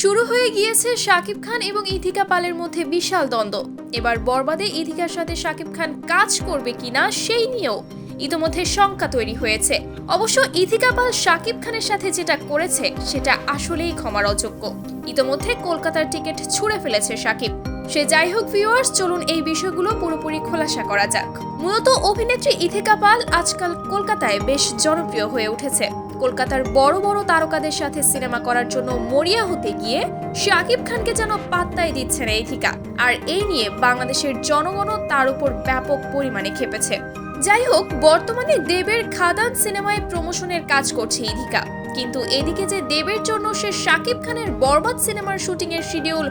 শুরু হয়ে গিয়েছে শাকিব খান এবং ইথিকা পালের মধ্যে বিশাল দ্বন্দ্ব। এবার বরবাদে ইথিকার সাথে শাকিব খান কাজ করবে কিনা সেই নিয়েও ইতোমধ্যে শঙ্কা তৈরি হয়েছে। অবশ্য ইথিকা পাল শাকিব খানের সাথে যেটা করেছে, সেটা আসলেই ক্ষমার অযোগ্য। ইতোমধ্যে কলকাতার টিকিট ছুঁড়ে ফেলেছে শাকিব। সে যাই হোক ভিউয়ার্স চলুন এই বিষয়গুলো পুরোপুরি খোলাসা করা যাক। মূলত অভিনেত্রী ইথিকা পাল আজকাল কলকাতায় বেশ জনপ্রিয় হয়ে উঠেছে। কলকাতার বড় বড় তারকাদের সাথে সিনেমা করার জন্য মরিয়া হতে গিয়ে শাকিব খানকে যেন পাত্তাই দিচ্ছে না ইথিকা আর এই নিয়ে বাংলাদেশের জনগণও তার উপর ব্যাপক পরিমাণে খেপেছে। যাই হোক, বর্তমানে দেবের খাদান সিনেমায় প্রমোশনের কাজ করছে ইথিকা কিন্তু এদিকে যে দেবের জন্য সে শাকিব খানের বরবাদ সিনেমার শুটিং এর শিডিউল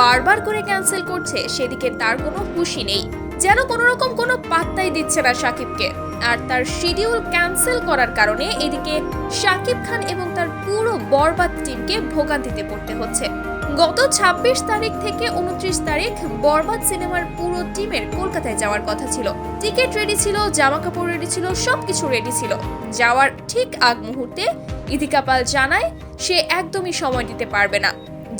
বারবার করে ক্যান্সেল করছে, সেদিকে তার কোনো খুশি নেই। যেন কোনো রকম কোনো পাত্তাই দিচ্ছে না শাকিবকে আর তার শিডিউল ক্যান্সেল করার কারণে এদিকে শাকিব খান এবং তার পুরো বরবাদ টিমকে ভোগান্তিতে পড়তে হচ্ছে। গত ২৬ তারিখ থেকে উনত্রিশ তারিখ বরবাদ সিনেমার পুরো টিমের কলকাতায় যাওয়ার কথা ছিল। টিকিট রেডি ছিল, জামা কাপড় রেডি ছিল, সবকিছু রেডি ছিল। যাওয়ার ঠিক আগ মুহূর্তে ইদিকা পাল জানায়, সে একদমই সময় দিতে পারবে না।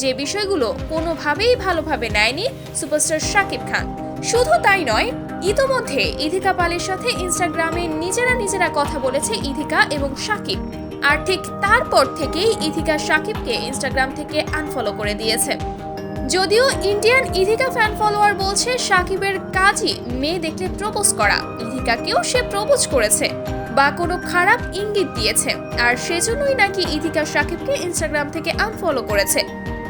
যে বিষয়গুলো কোনোভাবেই ভালোভাবে নেয়নি সুপারস্টার শাকিব খান। শুধু তাই নয়, ইতোমধ্যে ইধিকা পালের সাথে ইনস্টাগ্রামে নিজেরা নিজেরা কথা বলেছে ইধিকা এবং শাকিব আর ঠিক তারপর থেকেই ইধিকা শাকিবকে ইনস্টাগ্রাম থেকে আনফলো করে দিয়েছে। যদিও ইন্ডিয়ান ইধিকা ফ্যান ফলোয়ার বলছে শাকিবের কাজই মেয়ে দেখলে প্রপোজ করা ইধিকাকেও সে প্রপোজ করেছে বা কোনো খারাপ ইঙ্গিত দিয়েছে। আর সেজন্যই নাকি ইধিকা শাকিবকে ইনস্টাগ্রাম থেকে আনফলো করেছে।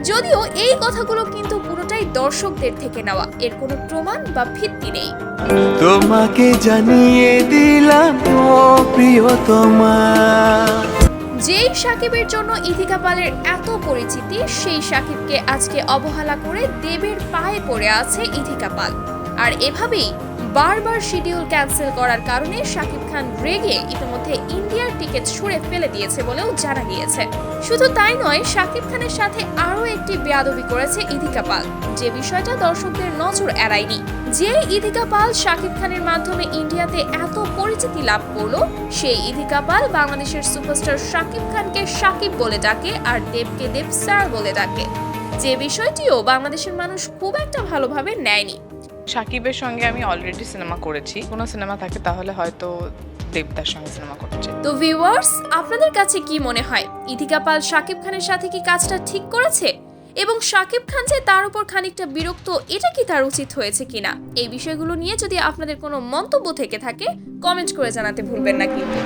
যদিও এই কথাগুলো কিন্তু পুরোটাই দর্শকদের থেকে নেওয়া। এর কোনো প্রমাণ বা ভিত্তি নেই। তোমাকে জানিয়ে দিলাম প্রিয়তমা। যেই সাকিবের জন্য ইথিকা পালের এত পরিচিতি সেই সাকিবকে আজকে অবহেলা করে দেবের পায়ে পড়ে আছে ইথিকা পাল। আর এভাবেই বারবার শিডিউল ক্যান্সেল করার কারণে শাকিব খান রেগে ইতিমধ্যে ইন্ডিয়ার টিকিট ছুঁড়ে ফেলে দিয়েছে বলেও জানা গিয়েছে। শুধু তাই নয়, শাকিব খানের সাথে আরও একটি বেয়াদবি করেছে ইথিকা পাল। যে বিষয়টা দর্শকদের নজর এড়ায়নি। যে ইথিকা পাল শাকিব খানের মাধ্যমে ইন্ডিয়াতে এত পরিচিতি লাভ করল, সেই ইথিকা পাল বাংলাদেশের সুপারস্টার শাকিব খানকে শাকিব বলে ডাকে আর দেবকে দেব স্যার বলে ডাকে। যে বিষয়টিও বাংলাদেশের মানুষ খুব একটা ভালোভাবে নেয়নি। সাকিবের সঙ্গে আমি অলরেডি সিনেমা করেছি। কোনো সিনেমা থাকে, তাহলে হয়তো দেবদার সঙ্গে সিনেমা করছে তো ভিউয়ার্স আপনাদের কাছে কি মনে হয়? ইথিকা পাল শাকিব খানের সাথে কি কাজটা ঠিক করেছে? এবং শাকিব খান যে তার উপর খানিকটা বিরক্ত, এটা কি তার উচিত হয়েছে কিনা? এই বিষয়গুলো নিয়ে যদি আপনাদের কোনো মন্তব্য থেকে থাকে কমেন্ট করে জানাতে ভুলবেন না কিন্তু।